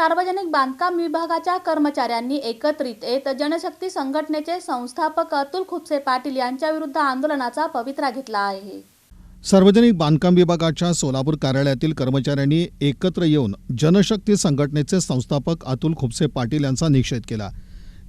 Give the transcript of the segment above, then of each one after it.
सार्वजनिक बांधकाम विभागाच्या कर्मचाऱ्यांनी एकत्रित येत जनशक्ती संघटनेचे संस्थापक अतुल खुपसे पाटील यांच्याविरुद्ध आंदोलनाचा पवित्रा घेतला आहे. सार्वजनिक बांधकाम विभागाच्या सोलापूर कार्यालयातील कर्मचाऱ्यांनी एकत्र येऊन जनशक्ती संघटनेचे संस्थापक अतुल खुपसे पाटील यांचा निषेध केला.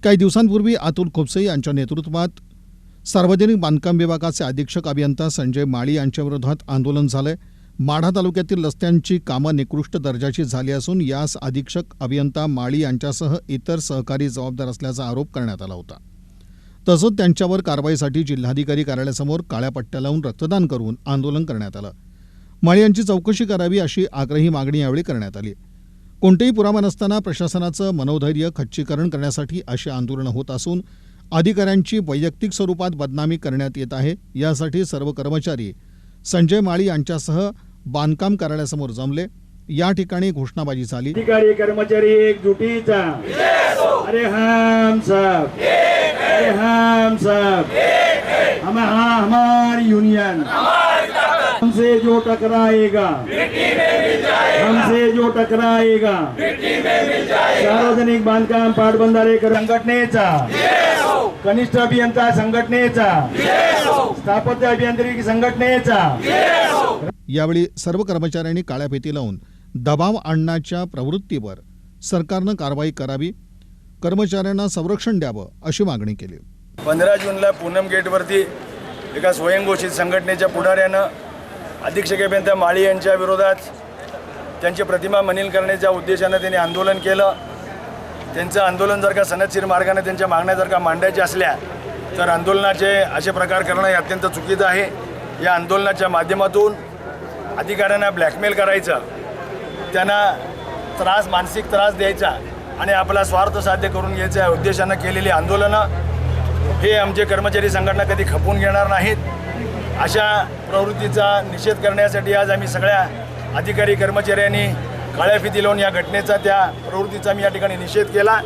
काही दिवसांपूर्वी अतुल खुपसे यांच्या नेतृत्वात सार्वजनिक बांधकाम विभागाचे अधीक्षक अभियंता संजय माळी यांच्याविरोधात आंदोलन झालंय. माढा तालुक्यातील रस्त्यांची कामं निकृष्ट दर्जाची झाली असून यास अधीक्षक अभियंता माळी यांच्यासह इतर सहकारी जबाबदार असल्याचा आरोप करण्यात आला होता. तसंच त्यांच्यावर कारवाईसाठी जिल्हाधिकारी कार्यालयासमोर काळ्या पट्ट्या लावून रक्तदान करून आंदोलन करण्यात आलं. माळी यांची चौकशी करावी अशी आग्रही मागणी यावेळी करण्यात आली. कोणतेही पुरावा नसताना प्रशासनाचं मनोधैर्य खच्चीकरण करण्यासाठी अशी आंदोलनं होत असून अधिकाऱ्यांची वैयक्तिक स्वरूपात बदनामी करण्यात येत आहे. यासाठी सर्व कर्मचारी संजय माळी यांच्यासह बांधकाम कार्यालयासमोर जमले. या ठिकाणी घोषणाबाजी झाली. अधिकारी कर्मचारी एकजुटीचा. अरे हम सब. अरे हम सब. हम हाँ हमारी यूनियन हमसे जो टकराएगा. हमसे जो टकराएगा. सार्वजनिक बांधकाम पाटबंधारे संघटनेचा. कनिष्ठ अभियंता संघटनेचा. स्थापत्य अभियांत्रिकी संघटनेचा. यावेळी सर्व कर्मचाऱ्यांनी काळ्या फिती लावून दबाव आणण्याच्या प्रवृत्तीवर सरकारनं कारवाई करावी कर्मचाऱ्यांना संरक्षण द्यावं अशी मागणी केली. पंधरा जूनला पूनम गेटवरती एका स्वयंघोषित संघटनेच्या पुढाऱ्यानं अधीक्षक अभियंता माळी यांच्या विरोधात त्यांची प्रतिमा मनील करण्याच्या उद्देशानं त्यांनी आंदोलन केलं. त्यांचं आंदोलन जर का सनदशीर मार्गाने त्यांच्या मागण्या जर का मांडायच्या असल्या तर आंदोलनाचे असे प्रकार करणं हे अत्यंत चुकीचं आहे. या आंदोलनाच्या माध्यमातून अधिकाऱ्यांना ब्लॅकमेल करायचं त्यांना त्रास मानसिक त्रास द्यायचा आणि आपला स्वार्थ साध्य करून घ्यायचा या उद्देशानं केलेली आंदोलनं हे आमचे कर्मचारी संघटना कधी खपून घेणार नाहीत. अशा प्रवृत्तीचा निषेध करण्यासाठी आज आम्ही सगळ्या अधिकारी कर्मचाऱ्यांनी काळ्या फिती लावून या घटनेचा त्या प्रवृत्तीचा मी या ठिकाणी निषेध केला.